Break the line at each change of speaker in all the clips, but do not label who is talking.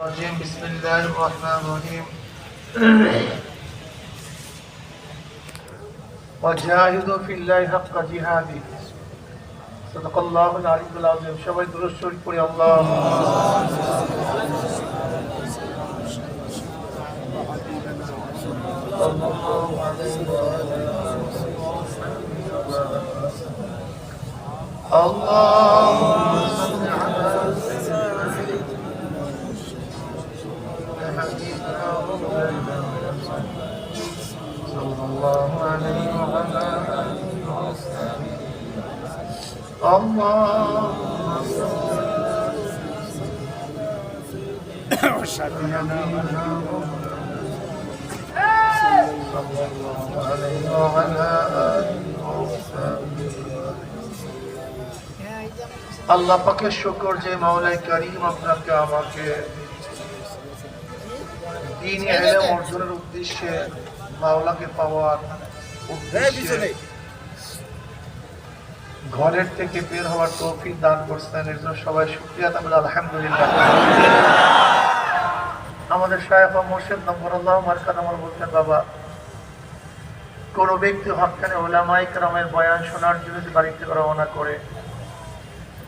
الرجيم بسم الله الرحمن الرحيم وجاهدوا في الله حق جهاده صدق الله العلي العظيم সবাই দুরূদ শরীফ পড়ি আল্লাহ اللهم صل صلى الله عليه وعلى آله وصحبه اللهم صل على حبيبنا صلى الله عليه وعلى آله وصحبه আল্লাহ পাকের শুকর যে মাওলাই করিম আপনাকে আমাকে এলেম অর্জনের উদ্দেশ্যে মাওলাকে পাওয়ার উদ্দেশ্যে? ঘরের থেকে বের হওয়ার তৌফিক দান করছেন এর জন্য সবাই শুক্রিয়া। তাহলে আলহামদুলিল্লাহ। আমাদের ও মোর্শেদ নম্বর আল্লাহ মার্কান আমার বলতেন বাবা কোনো ব্যক্তি হকানে ওলামাই কেরামের বয়ান শোনার জন্য যদি বাড়িতে রওনা করে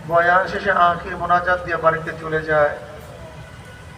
বয়ান শেষে আঁখির মোনাজাত দিয়ে বাড়িতে চলে যায়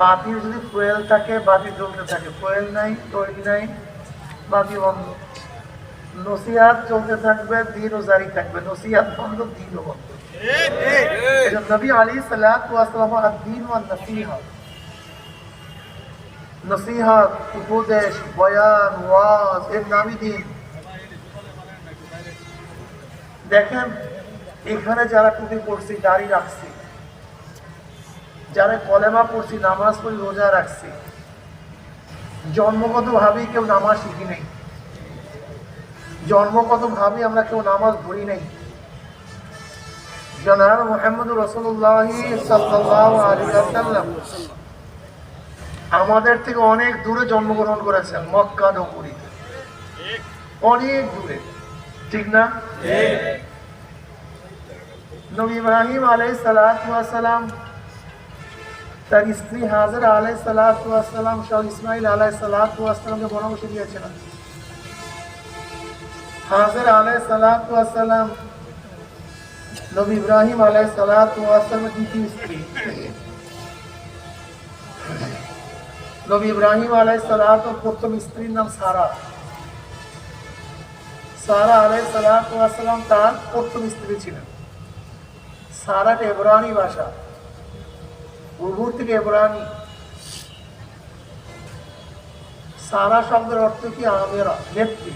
বাতির যদি ফুয়েল থাকে বাতি জ্বলতে থাকে, ফুয়েল নাই, তৈরি নাই বাতি বন্ধ। নসিহাত চলতে থাকবে, দিনও জারি থাকবে, নসিহাত বন্ধ, দিনও বন্ধ। এটা নবী আলী সাল্লাম আর দিন ও নসিহা। নসিহাত, উপদেশ, বয়ান, ওয়াজ, এর নামই দিন। দেখেন, এখানে যারা টুপি পড়ছি দাড়ি রাখছি যারা কলেমা পড়ছি নামাজ পড়ি রোজা রাখছি। জন্মগত ভাবেই কেউ নামাজ শিখি নেই। জন্মগত ভাবে আমরা কেউ নামাজ পড়ি নাই। জনাব মোহাম্মদ রসুল্লাহ সাল্লাহ আলিয়াল্লাম আমাদের থেকে অনেক দূরে জন্মগ্রহণ করেছেন মক্কা নপুরীতে অনেক দূরে। ঠিক না? নবী ইব্রাহিম আলাই সালাম তার স্ত্রী হাজার আলাই সালাম সহ ইসমাইল আলাই সালামকে পরামর্শ দিয়েছিলেন হাজার আলাই সালাম নবী ইব্রাহিম আলাই সালামের দ্বিতীয় স্ত্রী। নবী ইব্রাহিম আলাই সালাম প্রথম স্ত্রীর নাম সারা। সারা আলাই সালাম তার প্রথম স্ত্রী ছিলেন। সারাটা এব্রানি ভাষা। উর্বর থেকে এব্রানি সারা শব্দের অর্থ কি আমেরা নেত্রী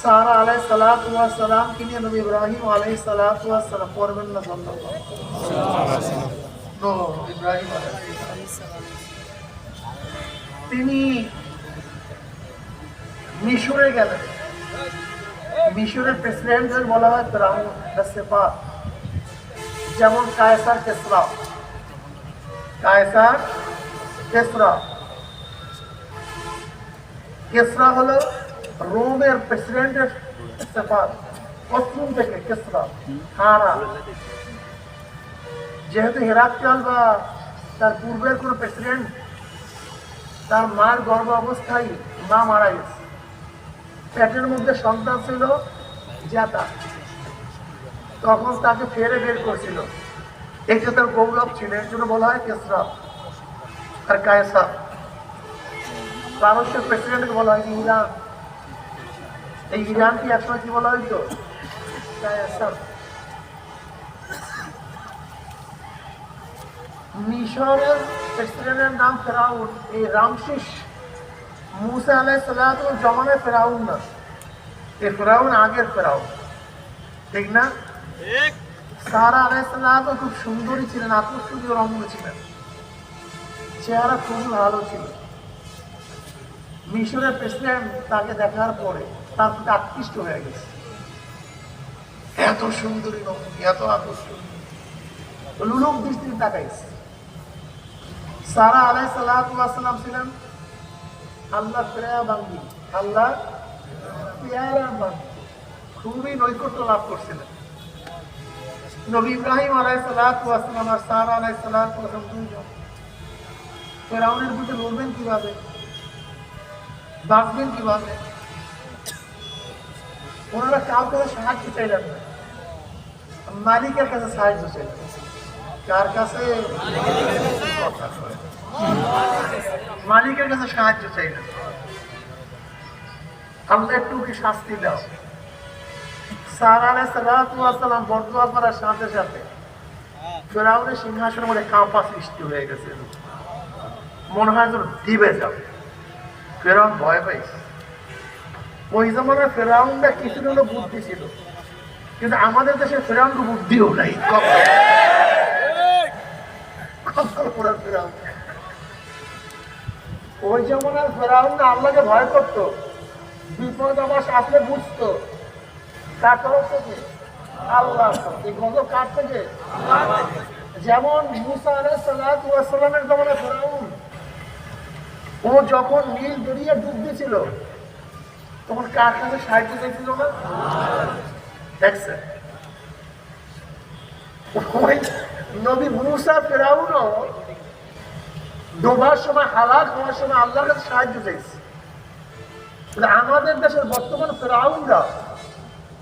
সারা আলাই সালাম কে নিয়ে নবী ইব্রাহিম আলাই সালাম পড়বেন না নো ইব্রাহিম তিনি মিশরে গেলেন মিশরের প্রেসিডেন্টদের বলা হয় ফেরাউন সেপা যেমন কায়সার কেসরা। কায়সার কেসরা। কেসরা হলো রোমের প্রেসিডেন্টের সেপার পশ্চিম থেকে কেসরা, হারা। যেহেতু হেরাক্কাল বা তার পূর্বের কোন প্রেসিডেন্ট, তার মার গর্ভ অবস্থায় মা মারা গেছে। পেটের মধ্যে সন্তান ছিল জাতা। তখন তাকে ফেরে বের করছিল। এটা তার গৌরব ছিল, এর জন্য বলা হয় কেসরা। আর কায়সা। পারস্যের প্রেসিডেন্টকে বলা হয় ইরান। এই ইরান কি একসময় কি বলা হইতো? মিশরের প্রেসিডেন্টের নাম ফেরাউন। এই রামশিস মুসা আলাই সাল্লাহ জমানায় ফেরাউন না। এই ফেরাউন আগের ফেরাউন। ঠিক না? খুব সুন্দরী ছিলেন আত্মসূর্য ছিলেন। চেহারা খুবই ভালো ছিল। মিশরের প্রেসিডেন্ট তাকে দেখার পরে তার প্রতি আকৃষ্ট হয়ে গেছে। এত সুন্দরী রমণী, এত আকর্ষণীয় লুলুক তাকাইছে। সারা আলাই ছিলেন আল্লাহ আল্লাহ খুবই নৈকট্য লাভ করছিলেন। নবী ইব্রাহিম আলাই সাল্লাম আর সারা আলাই সাল্লাম দুইজন ফেরাউনের বুঝে লড়বেন কীভাবে বাঁচবেন কীভাবে ওনারা কাউকে সাহায্য চাইলেন না মালিকের কাছে সাহায্য চাইলেন কার কাছে মালিকের কাছে সাহায্য চাইলেন আল্লাহ একটু কি শাস্তি দাও সাথে সাথে ফেরাউনের কাঁপা সৃষ্টি হয়ে ভয় ওই জামানায় ফেরাউনটা কিছু হলো বুদ্ধি ছিল। কিন্তু আমাদের দেশে ফেরাউন বুদ্ধিও নাই। ওই জামানার ফেরাউন আল্লাহকে ভয় করতো। বিপদ আমার আসলে বুঝতো। থেকে আল্লাহ। কার থেকে? যেমন ও যখন ডুব দিয়েছিল, তখন কার সাহায্য ডোবার সময় হালাক হওয়ার সময় আল্লাহর কাছে সাহায্য চাইছে। আমাদের দেশের বর্তমান ফেরাউনরা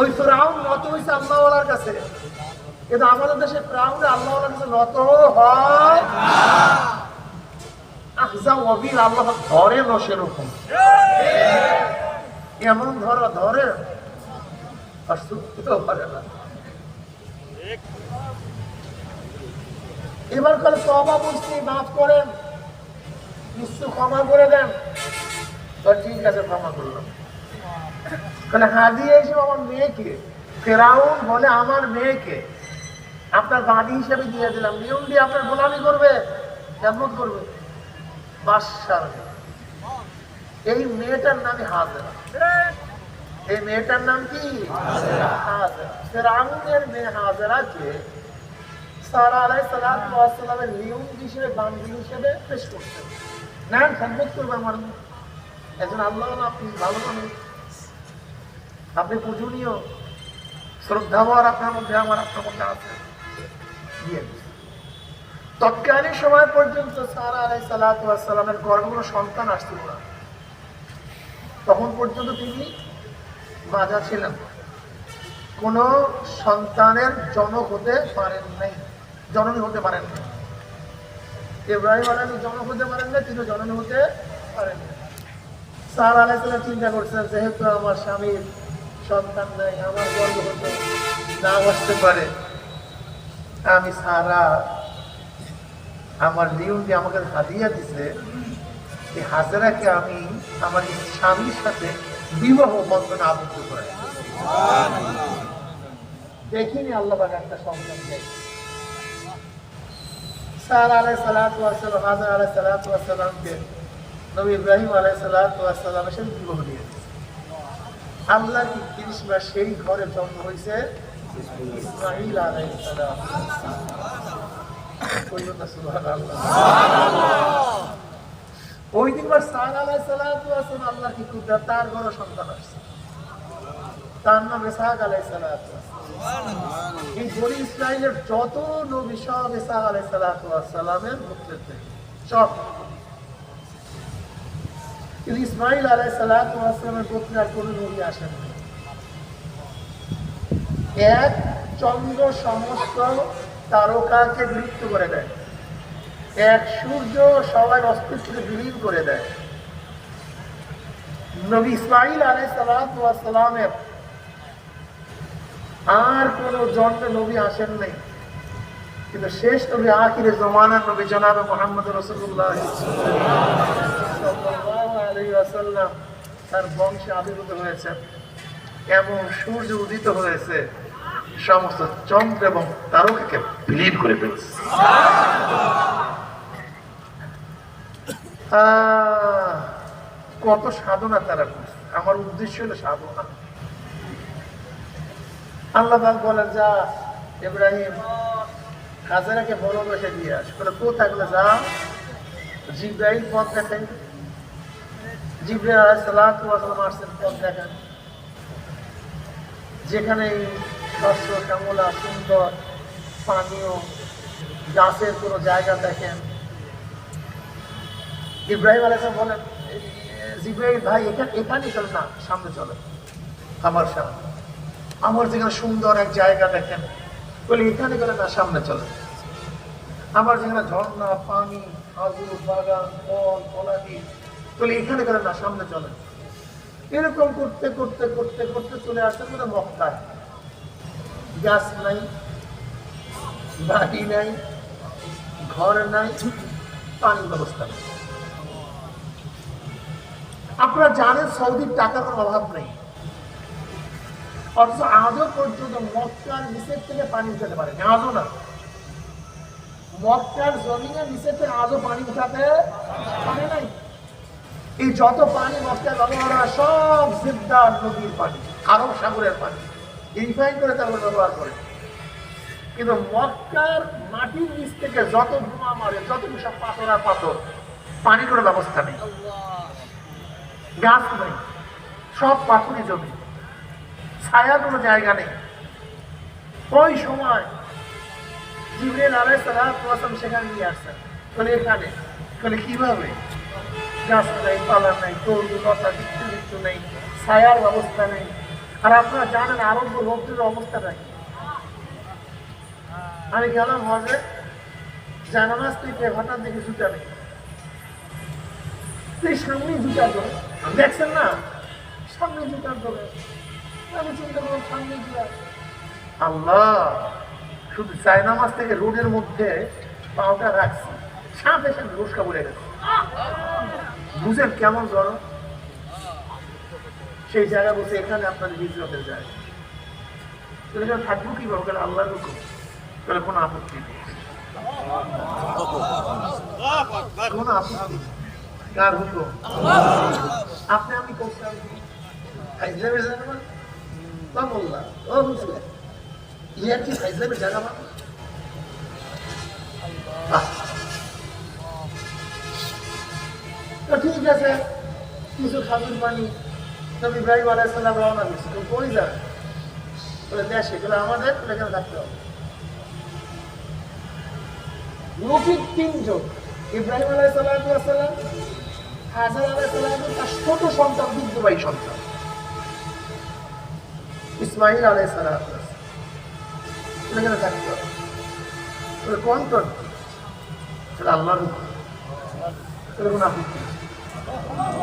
ওই ফেরাউন নত হয়েছে আল্লাহ আল্লাহর কাছে। কিন্তু আমাদের দেশে ফেরাউনরা আল্লাহ আল্লাহর কাছে নত হয় এমন ধরো ধরে এবার কালে তবা বুঝতে মাফ করেন, কিছু ক্ষমা করে দেন। ঠিক আছে ক্ষমা করলাম। তাহলে হাদিয়ে এসে আমার মেয়েকে ফেরাউন বলে আমার মেয়েকে আপনার বাড়ি হিসেবে দিয়ে দিলাম। নিয়ম দিয়ে আপনার গোলামি করবে কেমন করবে। বাদশার এই মেয়েটার নামই হাজরা। এই মেয়েটার নাম কি? ফেরাউনের মেয়ে হাজরাকে সারা আলাই সালামের নিয়ম হিসেবে বান্ধবী হিসেবে পেশ করতেন নেন সম্বোধ করবে আমার। একজন আল্লাহ আপনি ভালো মানুষ। আপনি পূজনীয়। শ্রদ্ধাবর আপনার মধ্যে, আমার আপনার মধ্যে আছে। দিয়ে তৎকালীন সময় পর্যন্ত সারা আলাই সালামের গর্ভে কোনো সন্তান আসছিল না। তখন পর্যন্ত তিনি মাজা ছিলেন। কোন সন্তানের জনক হতে পারেন নাই। জননী হতে পারেন না ইব্রাহিম আলী জনক হতে পারেন না তিনি জননী হতে পারেন না সারা আলাই সাল্লাম চিন্তা করছেন, যেহেতু আমার স্বামীর সন্তান নাই, আমার গর্ব না আসতে পারে। আমি সারা আমার লিওনকে আমাকে হাদিয়া দিছে এই হাজারাকে আমি আমার স্বামীর সাথে বিবাহ বন্ধনে আবদ্ধ করে দেখিনি আল্লাহ একটা সন্তান দেয়। সার আলাই সালাতু হাজার আলাই ওয়াসালামকে নবী ইব্রাহিম আলাই সালাতু ওয়াসালামের সাথে বিবাহ দিয়ে আল্লাহ কি কৃষ্ণা সেই ঘরে জন্ম হয়েছে? ইসমাইল আলাই ওই দিন সার আলাই ওয়াসালাম আল্লাহ কি তার ঘরে সন্তান আসছে। তার নাম ইসহাক আলাই সালাতু এই ইসরায়েলের যত নবী সব ইসহাক আলাই পুত্রের থেকে সব। কিন্তু ইসমাইল আলাই সালাতু ওয়াসালামের পুত্রে আর কোনো নবী আসেন এক চন্দ্র সমস্ত তারকাকে বিলুপ্ত করে দেয়। এক সূর্য সবার অস্তিত্বকে বিলীন করে দেয়। নবী ইসমাইল আলাই সালামের আর কোন জন্মে নবী আসেন নাই। কিন্তু শেষ নবী আখিরে জমানার নবী জনাবে মোহাম্মদ রসুল্লাহ সাল্লাম তার বংশে আবির্ভূত হয়েছে। এমন সূর্য উদিত হয়েছে, সমস্ত চন্দ্র এবং তারকাকে বিলীন করে ফেলছে। কত সাধনা তারা করছে। আমার উদ্দেশ্য হলো সাধনা। আল্লাহ বলেন, যা ইব্রাহিম হাজারাকে বসে দিয়ে আস। কোথায় যা? জিব্রাহিম পথ দেখাই দেখান। যেখানে শস্য শ্যামলা, সুন্দর, পানীয়, গাছের কোনো জায়গা দেখেন। ইব্রাহিম আলাইসালাম বলেন জিব্রাহিম ভাই, এখানে চলে না, সামনে চলে আমার সামনে। আমার যেখানে সুন্দর এক জায়গা দেখেন, বলে, এখানে গেলে না, সামনে চলে আমার যেখানে ঝর্ণা, পানি আজু বাগান, ফল, ফলাদি বলে এখানে গেলে না, সামনে চলে। এরকম করতে করতে করতে করতে চলে আসতে মানে মক্কায়। গাছ নাই, বাড়ি নাই, ঘর নাই পানির ব্যবস্থা নেই। আপনারা জানেন সৌদির টাকার কোনো অভাব নেই। অথচ আজও পর্যন্ত মক্কার নিচের থেকে পানি উঠাতে পারেনি, আজও না। মক্কার জমিনের নিচের থেকে আজও পানি উঠাতে পারে নাই। এই যত পানি মক্কার ব্যবহার হয়, সব জিদ্দার নদীর পানি, আরব সাগরের পানি। রিফাইন করে তারপর ব্যবহার করে। কিন্তু মক্কার মাটির নিচ থেকে যত ধোঁয়া মারে, যত সব পাথর আর পাথর, পানি করে ব্যবস্থা নেই। গাছ নেই, সব পাথরই জমি। ছায়ার কোনো জায়গা নেই। ওই সময় জিবরিল আলাই সালাম সেখানে নিয়ে আসছেন। বলে, এখানে। বলে, কীভাবে? গাছ নাই পালা নাই লতা কিচ্ছু কিচ্ছু নেই, ছায়ার ব্যবস্থা নেই। আর আপনারা জানেন আরব্য লোকদের অবস্থাটা কি আমি গেলাম থেকে হঠাৎ দেখি জুতা নেই। সামনে জুতা দেখছেন না? সামনে জুতা আমি চিন্তা করলাম, সামনে জুতা আল্লাহ, শুধু চায়নামাজ থেকে রোডের মধ্যে পাওটা রাখছি। সাথে সাথে রোসকা পড়ে গেছে বুঝেন কেমন গরম সেই জায়গা বসে এখানে আপনাদের হিজরতের জায়গা। থাকব কীভাবে বলে? আল্লাহর হুকুম। তাহলে কোনো আপত্তি নেই। কোনো আপত্তি কার আপনি আমি করতাম। হাইজলামের জায়গা তা বললাম। ও বুঝলেন ইয়ার কি হাইজলামের মানে তো ঠিক আছে, কিছু খাজুর পানি নবী ইব্রাহিম আলাইসাল্লাম রওনা দিচ্ছে তো কই যান বলে দেশে বলে আমাদের এখানে থাকতে হবে। রফিক তিনজন। ইব্রাহিম আলাইসাল্লাম হাজার আলাইসাল্লাম তার ছোট সন্তান দুগ্ধ ভাই সন্তান। ইসমাইল আলাইসাল্লাম এখানে থাকতে হবে। কোন তোর? সেটা আল্লাহর কোনো নেই। কি বুঝলেন আপত্ত লাগে ওটা আপত্তি।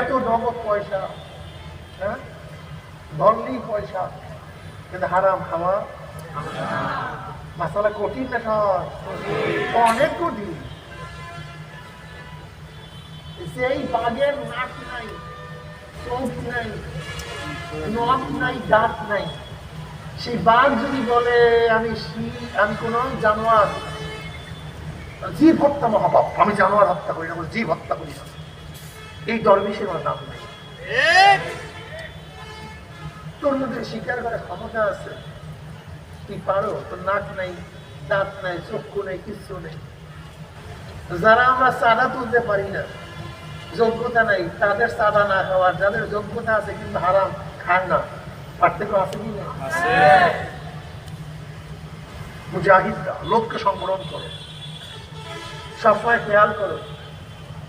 এত নগদ পয়সা হ্যাঁ? ধরলেই পয়সা, কিন্তু হারাম খাওয়া। মাসালা কঠিন না অনেক কঠিন। সেই বাঘের নাক নাই, চোখ নাই, নখ নাই, দাঁত নাই। সেই বাঘ যদি বলে, আমি আমি কোন জানোয়ার, জীব হত্যা মহাপাপ, আমি জানোয়ার হত্যা করি না জীব হত্যা করি না। এই দরবেশের কোনো দাম নাই। তোর মধ্যে স্বীকার করার ক্ষমতা আছে? তুই পারো? তোর নাক নাই দাঁত নাই চক্ষু নেই কিচ্ছু নেই। যারা আমরা চাঁদা তুলতে পারি না যোগ্যতা নাই তাদের চাঁদা না খাওয়ার যাদের যোগ্যতা আছে কিন্তু হারাম খান না। পার্থক্য আছে কি না? মুজাহিদরা লোককে সংগ্রহ করো সবসময় খেয়াল করো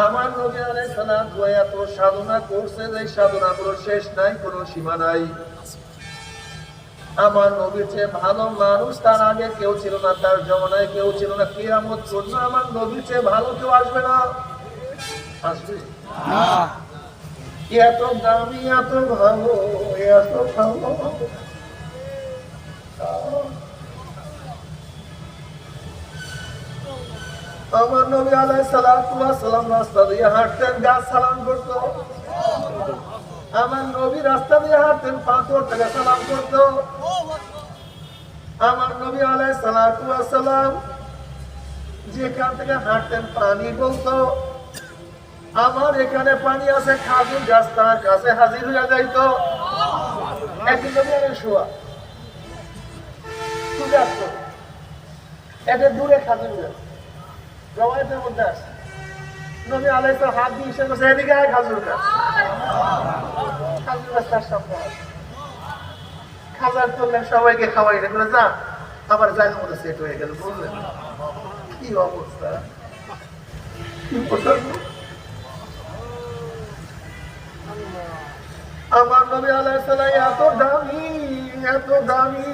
আমার নবী আলাই সালাম এত সাধনা করছে যে সাধনা কোনো শেষ নাই কোনো সীমা নাই। আমার নবীর চেয়ে ভালো মানুষ তার আগে কেউ ছিল না তার জমানায় কেউ ছিল না কিয়ামত পর্যন্ত আমার নবীর চেয়ে ভালো কেউ আসবে না। আসবে? এত দামি এত ভালো এত ভালো। আমার নবী আলাই সালাম রাস্তা দিয়ে হাঁটতেন গাছ সালাম করতো। আমার নবী রাস্তা দিয়ে হাঁটতেন পাথর থেকে সালাম করতো। আমার নবী আলাই সালাম যেখান থেকে হাঁটতেন পানি বলতো। আমার এখানে পানি আছে, খাজুর গাছ তার কাছে হাজির হয়ে যাইতো। একদিন নবী শোয়া এটা দূরে খাজুর গাছ। মধ্যে আছে নবী আলাই তো হাত দিয়ে এদিকে আয় খাজুর গাছ খাজুর গাছ তার খাজার সবাইকে খাওয়াই রেখে যা, আবার সেট হয়ে গেল বুঝলেন কি অবস্থা? আমার নবী আলাই সালাই এত দামি এত দামি।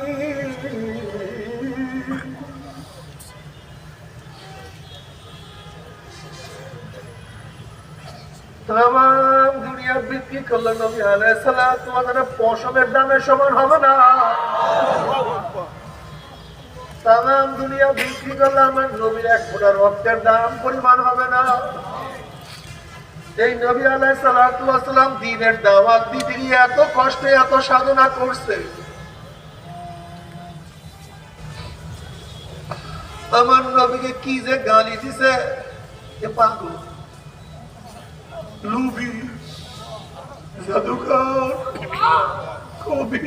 তাম দুনিয়া বিক্রি করল নবী আলাইহিস সালাম তোমাদের পশমের দামের সমান হবে না। তাম দুনিয়া বিক্রি করলে আমার নবীর এক ফোঁটা রক্তের দাম পরিমাণ হবে না। এই নবী ওয়াস সালাম দ্বীনের দাওয়াত দিতে গিয়ে এত কষ্টে, এত সাধনা করছে। আমার নবীকে কি যে গালি দিছে, এ পাগল। লুবি জাদুকর কবি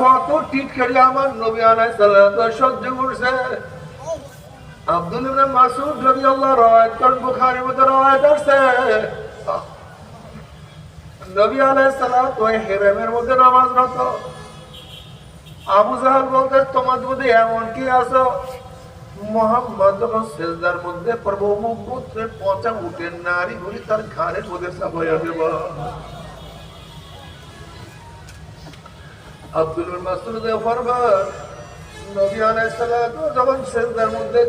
কত টিটকারি আমার নবী আলাইহিস সালাম সহ্য করছে। আব্দুল ইবনে মাসউদ রাদিয়াল্লাহু রাওয়ায়াত করেন, বুখারীর মধ্যে রাওয়ায়াত আছে নবী আলাইহিস সালাম ওই হেরেমের মধ্যে নামাজরত আবু জাহাল বলতে তোমাদের মধ্যে এমন কি আছো মোহাম্মদ সেজদার মধ্যে প্রভু মুখে পচা উঠেন নারী গুলি তার ঘাড়ের মধ্যে সাফাইয়া দেবা আব্দুল যখন সেজদার মধ্যে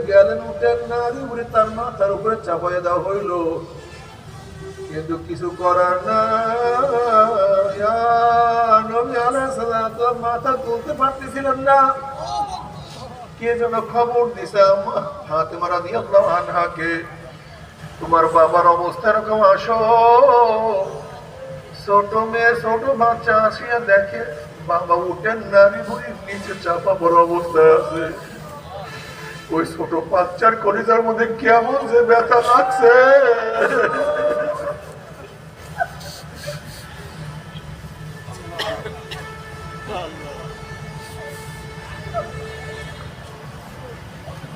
গুলি তার মাথার উপরে চাপাইয়া দেওয়া হইল। কিন্তু কিছু করার না মাথা তুলতে পারতেছিলেন না। কে যেন খবর দিছে? রাদিয়াল্লাহু আনহাকে, তোমার বাবার অবস্থা এরকম, আসো। ছোট মেয়ে, ছোট বাচ্চা আসিয়া দেখে, বাবা উঠেন নারী বুড়ির নিচে চাপা বড় অবস্থায় আছে। ওই ছোট বাচ্চার কলিজার মধ্যে কেমন যে ব্যথা লাগছে।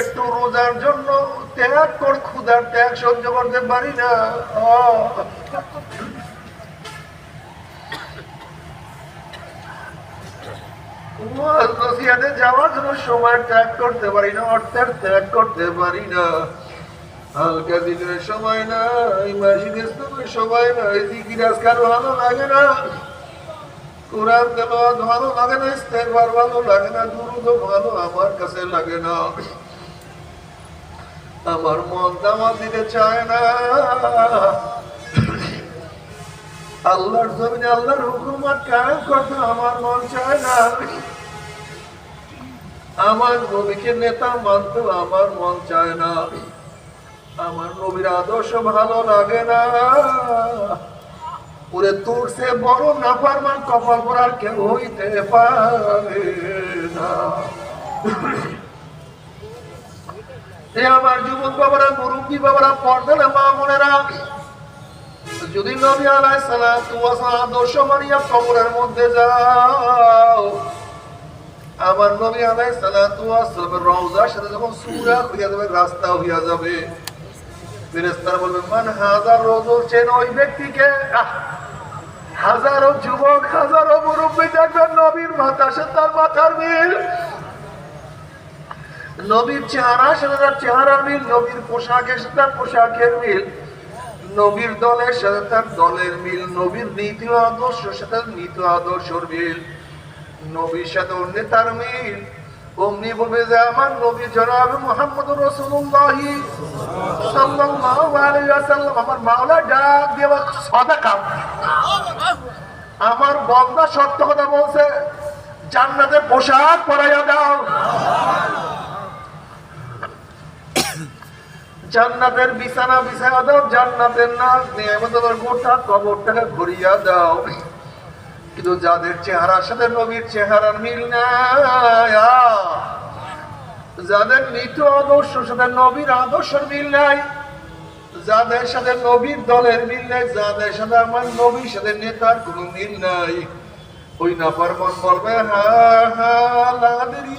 একটু রোজার জন্য ত্যাগ কর, ক্ষুধার ত্যাগ সহ্য করতে পারি না।
যাওয়ার জন্য সময় ত্যাগ করতে পারি না, অর্থের ত্যাগ করতে পারি না। হালকা দিনের সময় মাসিক ইসলামের সময় ভালো লাগে না। কোরআন তেলাওয়াত ভালো লাগে না, ইস্তেগফার ভালো লাগে না দুরুদ ভালো আমার কাছে লাগে না। আমার মন দামাত দিতে চায় না। আল্লাহর জমিনে আল্লাহর হুকুমত কায়েম করতে আমার মন চায় না। আমার নবীকে নেতা মানতে আমার মন চায় না। আমার নবীর আদর্শ ভালো লাগে না। ওরে তোর সে বড় নাফারমান কপাল পরার কেউ হইতে পারে না। এ আমার যুবক বাবারা, মুরব্বী বাবারা পর্দানা মা বোনেরা, যদি নবী আলাই সালাম আদর্শ মানিয়া কবরের মধ্যে যাও, আমার নবী আলাই সালাম রওজার সাথে যখন সুরা হইয়া যাবে, রাস্তা হইয়া যাবে ফেরেস্তারা বলবে, মান হাজার রোজল চেন ওই ব্যক্তিকে? হাজারো যুবক, হাজারো মুরব্বী দেখবেন নবীর সাথে তার মাথার মিল। নবীর চেহারা সাথে তার চেহারার মিল নবীর পোশাকের সাথে তার পোশাকের মিল। নবীর দলের সাথে তার দলের মিল নবীর নীতি আদর্শের সাথে নীতি আদর্শর মিল। নবীর সাথে অন্য তার মিল। অমনি বলবে যে আমার নবী জনাব মোহাম্মদ রসুল্লাহ সাল্লাল্লাহু আমার মাওলা ডাক বলে, সাদাকা আমার বন্দা সত্য কথা বলছে জান্নাতে পোশাক পরাইয়া দাও। জান্নাতের বিছানা বিছায়া দাও, জান্নাতের নাক নিয়ামতের গোটা কবরটাকে ঘুরিয়া দাও। কিন্তু যাদের চেহারার সাথে নবীর চেহারার মিল নাই যাদের নিত আদর্শ সাথে নবীর আদর্শের মিল নাই, যাদের সাথে নবীর দলের মিল নাই, যাদের সাথে আমার নবীর সাথে নেতার কোনো মিল নাই, ওই নাফার মন বলবে, হা হা, লাদেরি।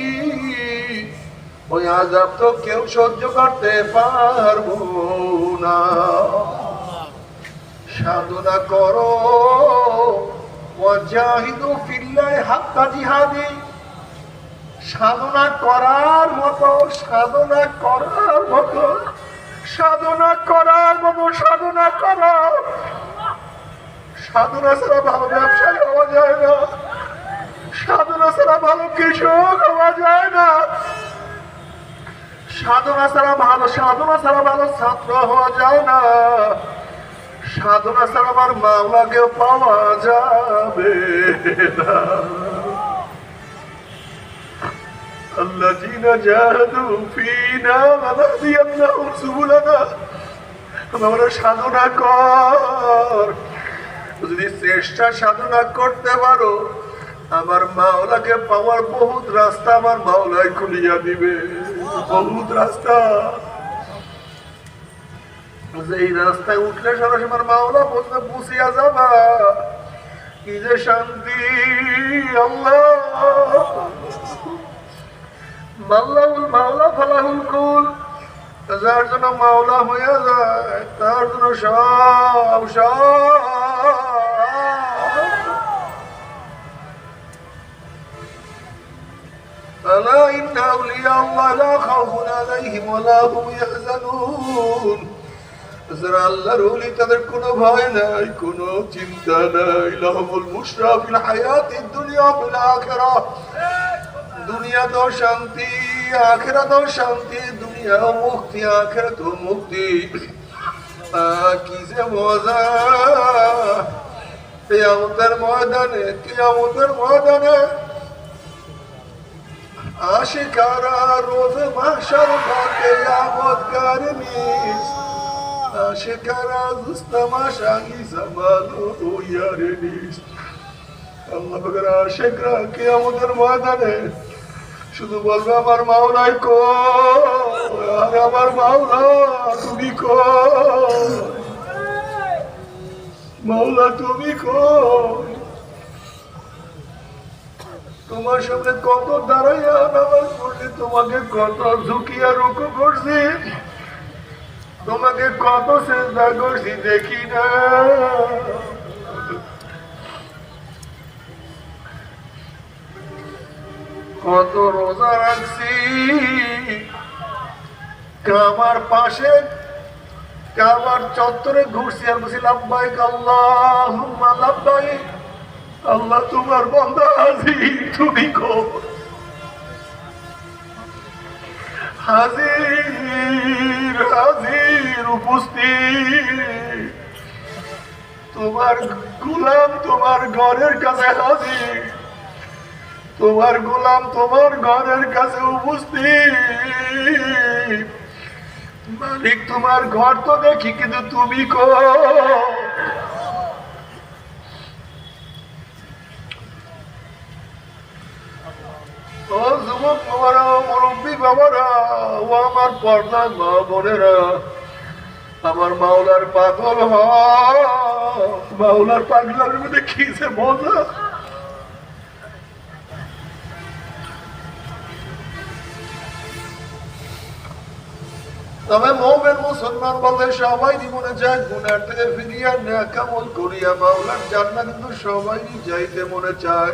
ওই আজাব তো কেউ সহ্য করতে পারব না। সাধনা করো জিহাদি। সাধনা করার মতো, সাধনা করার মতো, সাধনা করার মতো, সাধনা করো। সাধনা ছাড়া ভালো ব্যবসায়ী হওয়া যায় না। সাধনা ছাড়া ভালো কৃষক হওয়া যায় না। সাধনা ছাড়া ভালো সাধনা ছাড়া ভালো ছাত্র হওয়া যায় না সাধনা ছাড়া আমার মাওলাকে পাওয়া যাবে না الذين جاهدوا فينا لنهدينهم سبلنا আমরা সাধনা কর যদি চেষ্টা সাধনা করতে পারো আমার মাওলাকে পাওয়ার বহুত রাস্তা আমার মাওলাই খুলিয়া দিবে বহুত রাস্তা। যে এই রাস্তায় উঠলে সরাসরি আমার মাওলা বলতে পুষিয়া যাবা, কি যে শান্তি, আল্লাহ। মাল্লাহুল মাওলা ফালাহুল কুল, যার জন্য মাওলা হইয়া যায়, তার জন্য সব সব ألا إن أولياء الله لا خوف عليهم ولا هم يحزنون যারা আল্লাহর ওলি তাদের কোনো ভয় নাই কোনো চিন্তা নাই লাহুমুল বুশরা ফিল হায়াতিদ দুনিয়া ফিল আখিরাহ দুনিয়া তো শান্তি আখেরা তো শান্তি দুনিয়া মুক্তি আখেরা তো মুক্তি আহ, কি যে মজা কেয়ামতের ময়দানে কেয়ামতের ময়দানে আশিকারা রোজ মাসার ঘাটে আমদগার নিস আশিকারা দুস্তমা শাহি সমালো ইয়ারে নিস আল্লাহ বকর আশিকরা কেয়ামতের ময়দানে। শুধু বলবে আমার মাওলাই কো, আর আমার মাওলা তুমি কো। মাওলা তুমি কো। তোমার সামনে কত দাঁড়াইয়া নামাজ পড়ছি তোমাকে কত ঝুঁকিয়া রুকু করছি, তোমাকে কত চেষ্টা করছি, দেখি না। কত রোজা রাখছি কামার পাশে কামার চত্বরে ঘুরছি আর বলছি লাভবাইক আল্লাহ লাভবাইক আল্লাহ তোমার বন্ধা হাজির, তুমি কো। হাজির হাজির উপস্থিত। তোমার গোলাম তোমার ঘরের কাছে হাজির। তোমার গোলাম তোমার ঘরের কাছে উপস্থিত। মালিক তোমার ঘর তো দেখি, কিন্তু তুমি কো ও যুবক বাবারা মুরব্বী বাবারা আমার পর্দা মা বোনেরা, আমার মাওলার পাগল হ মাওলার পাগলার মধ্যে যে মজা। তবে মোমেন মুসলমান বলতে সবাই জীবনে যায়, গুনার থেকে ফিরিয়া ন্যাকামল করিয়া মাওলার জান্নাত কিন্তু সবাই যাইতে মনে চায়।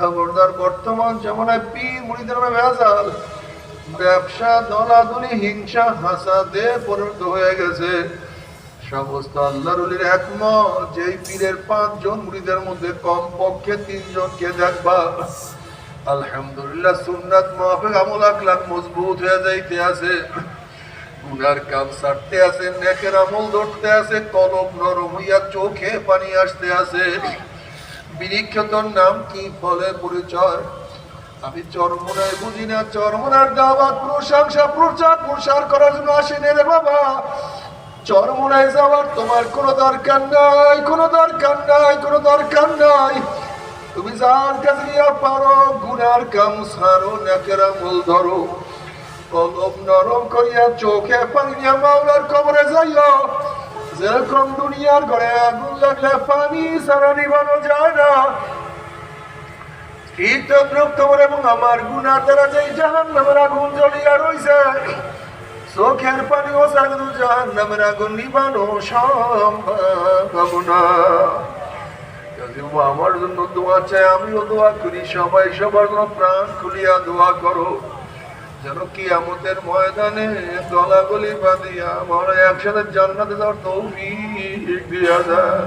খবরদার বর্তমান জমানায় পি মুড়িদের ভেজাল। ব্যবসা দলাদলি হিংসা, হাসাদে পরিণত হয়ে গেছে। সমস্ত আল্লাহর ওলির একমত, যেই পীরের পাঁচজন মুড়িদের মধ্যে কম পক্ষে তিনজনকে দেখবা আলহামদুলিল্লাহ সুন্নাত মাহফিক আমল আখলাক মজবুত হয়ে যাইতে আছে। গুনার কাম সারতে আছে, নেকের আমল ধরতে আছে, কলম নরম হইয়া চোখে পানি আসতে আছে। বিরিক্ষতর নাম কি ফলে পরিচয়? আমি চরমনায় বুঝি না, চরমনার দাওয়াত প্রশংসা, প্রচার প্রসার করার জন্য আসেনি রে বাবা। চরমনায় যাওয়ার তোমার কোনো দরকার নাই, কোনো দরকার নাই, কোনো দরকার নাই। তুমি যার কাছে গিয়া পারো, গুনার কাম সারো, নেকের আমল ধরো। কলম নরম করিয়া চোখে পানি নিয়ে মাওলার কবরে যাইও। যেরকম দুনিয়ার ঘরে আগুন লাগলে পানি সারা নিবানো যায় না। ঠিক তদ্রুপ তোমার এবং আমার গুনার দ্বারা যে জাহান নামের আগুন জ্বলিয়া রইছে, চোখের পানি ও সাগর জাহান নামের আগুন নিবানো সম্ভব না। আমার জন্য দোয়া চাই, আমিও দোয়া করি, সবাই সবার জন্য প্রাণ খুলিয়া দোয়া করো। যেন কি আমাদের ময়দানে গলাগলি বাঁধিয়া আমরা একসাথে জান্নাতে যাওয়ার তৌফিক দিয়া যায়।